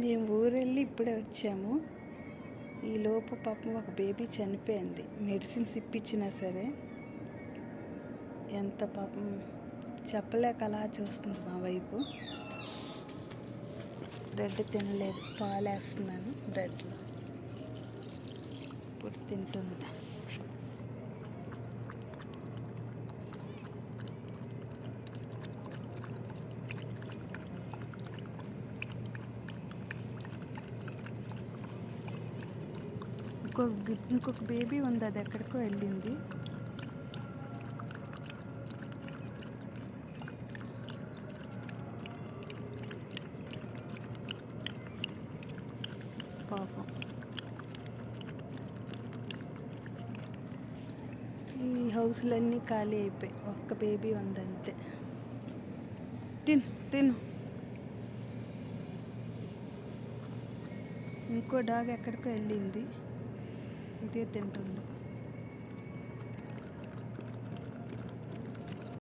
మేము ఊరెళ్ళి ఇప్పుడే వచ్చాము. ఈ లోపు పాపం ఒక బేబీ చనిపోయింది. మెడిసిన్స్ ఇప్పించినా సరే ఎంత పాపం చెప్పలేక అలా చూస్తుంది మా వైపు. బ్రెడ్ తినలేదు పాలేస్తున్నాను బ్రెడ్లో ఇప్పుడు తింటుంది? ఇంకొక ఇంకొక బేబీ ఉంది అది ఎక్కడికో వెళ్ళింది. పాపం. ఈ హౌస్లన్నీ ఖాళీ అయిపోయి ఒక్క బేబీ ఉంది అంతే తిను తిను. ఇంకో డాగ్ ఎక్కడికో వెళ్ళింది. ఇదే తింటుంది